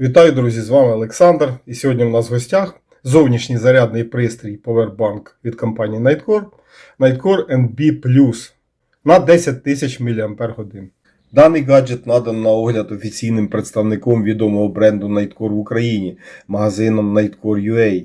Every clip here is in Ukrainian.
Вітаю, друзі! З вами Олександр. І сьогодні у нас в гостях зовнішній зарядний пристрій Powerbank від компанії Nightcore Nightcore NB Plus на 10 тисяч мАч. Даний гаджет надан на огляд офіційним представником відомого бренду Nightcore в Україні, магазином Nightcore.ua.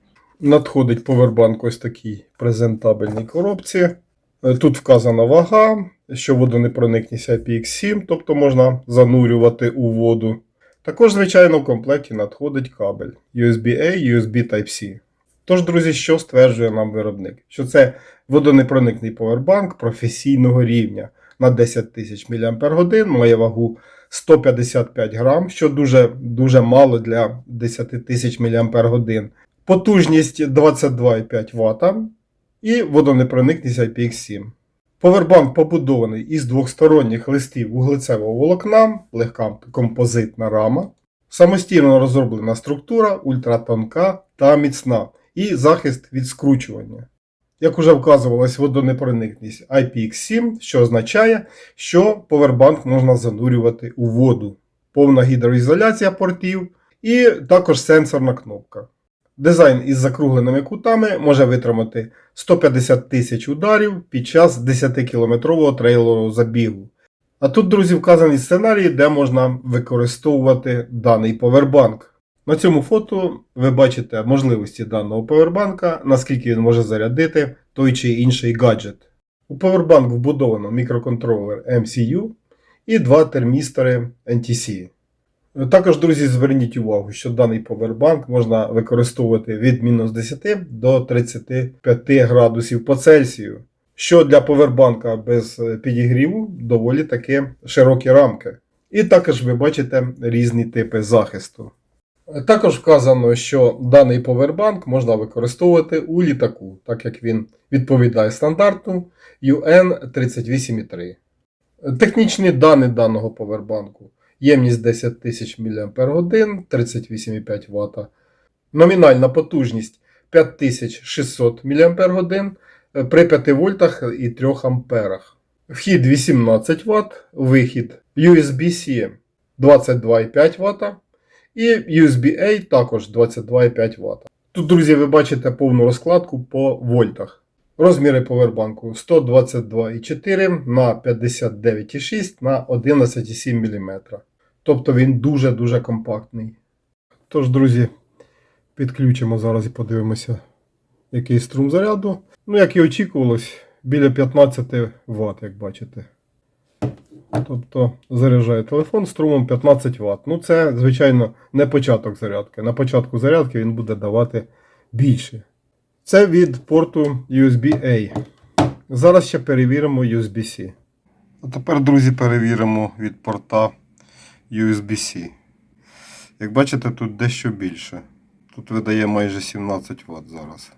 Надходить повербанк ось такій презентабельній коробці. Е, Тут вказана вага, що водонепроникність IPX7, тобто можна занурювати у воду. Також, звичайно, в комплекті надходить кабель USB-A, USB Type-C. Тож, друзі, що стверджує нам виробник? Що це водонепроникний повербанк професійного рівня на 10 тисяч мАч, має вагу 155 грам, що дуже, дуже мало для 10 тисяч мАч. Потужність 22,5 Вт і водонепроникність IPX7. Повербанк побудований із двохсторонніх листів вуглецевого волокна, легка композитна рама, самостійно розроблена структура, ультратонка та міцна і захист від скручування. Як уже вказувалось, водонепроникність IPX7, що означає, що повербанк можна занурювати у воду, повна гідроізоляція портів і також сенсорна кнопка. Дизайн із закругленими кутами може витримати 150 тисяч ударів під час 10-кілометрового трейлового забігу. А тут, друзі, вказані сценарії, де можна використовувати даний повербанк. На цьому фото ви бачите можливості даного повербанка, наскільки він може зарядити той чи інший гаджет. У повербанк вбудовано мікроконтролер MCU і два термістори NTC. Також, друзі, зверніть увагу, що даний повербанк можна використовувати від мінус 10 до 35 градусів по Цельсію, що для повербанка без підігріву доволі таки широкі рамки. І також ви бачите різні типи захисту. Також вказано, що даний повербанк можна використовувати у літаку, так як він відповідає стандарту UN 38.3. Технічні дані даного повербанку. Ємність 10 тисяч мАч, 38,5 Вт. Номінальна потужність 5600 мАч при 5 вольтах і 3 амперах. Вхід 18 Вт, вихід USB-C 22,5 Вт і USB-A також 22,5 Вт. Тут, друзі, ви бачите повну розкладку по вольтах. Розміри повербанку 122,4 на 59,6 на 11,7 мм. Тобто він дуже-дуже компактний. Тож, друзі, підключимо зараз і подивимося, який струм заряду. Ну, як і очікувалось, біля 15 Вт, як бачите. Тобто заряджає телефон струмом 15 Вт. Ну, це, звичайно, не початок зарядки. На початку зарядки він буде давати більше. Це від порту USB-A. Зараз ще перевіримо USB-C. А тепер, друзі, перевіримо від порта USB-C. Як бачите, тут дещо більше. Тут видає майже 17 Вт зараз.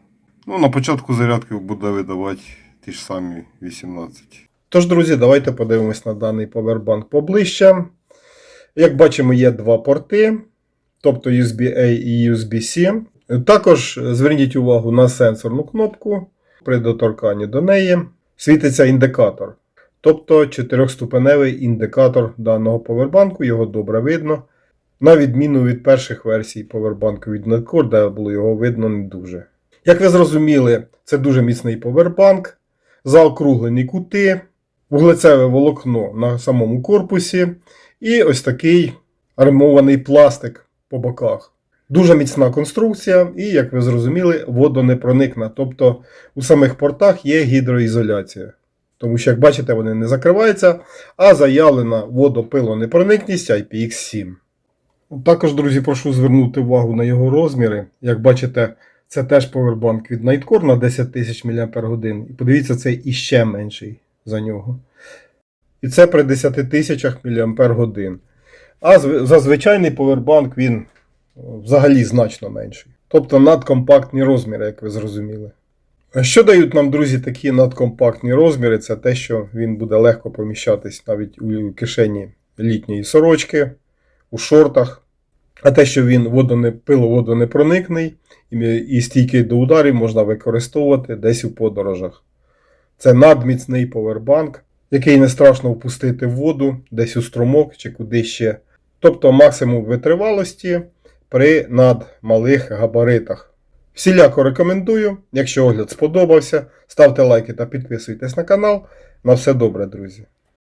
Ну, на початку зарядки буде видавати ті ж самі 18. Тож, друзі, давайте подивимось на даний повербанк поближче. Як бачимо, є два порти, тобто USB-A і USB-C. Також зверніть увагу на сенсорну кнопку. При доторканні до неї світиться індикатор. Тобто чотирьохступеневий індикатор даного повербанку, його добре видно. На відміну від перших версій повербанку від Nightcore, де було його видно не дуже. Як ви зрозуміли, це дуже міцний повербанк, заокруглені кути, вуглецеве волокно на самому корпусі і ось такий армований пластик по боках. Дуже міцна конструкція, і, як ви зрозуміли, водонепроникна. Тобто у самих портах є гідроізоляція. Тому що, як бачите, вони не закриваються, а заявлена водопилонепроникність IPX7. Також, друзі, прошу звернути увагу на його розміри. Як бачите, це теж повербанк від Nightcore на 10 тисяч мАч. І подивіться, цей іще менший за нього. І це при 10 тисячах мАч. А за звичайний повербанк він е, взагалі значно менший. Тобто надкомпактні розміри, як ви зрозуміли. Що дають нам, друзі, такі надкомпактні розміри? Це те, що він буде легко поміщатись навіть у кишені літньої сорочки, у шортах. А те, що він водоне, пиловодонепроникний і стійкий до ударів можна використовувати десь у подорожах. Це надміцний повербанк, який не страшно впустити в воду, десь у струмок чи куди ще. Тобто максимум витривалості при надмалих габаритах. Всіляко рекомендую. Якщо огляд сподобався, ставте лайки та підписуйтесь на канал. На все добре, друзі!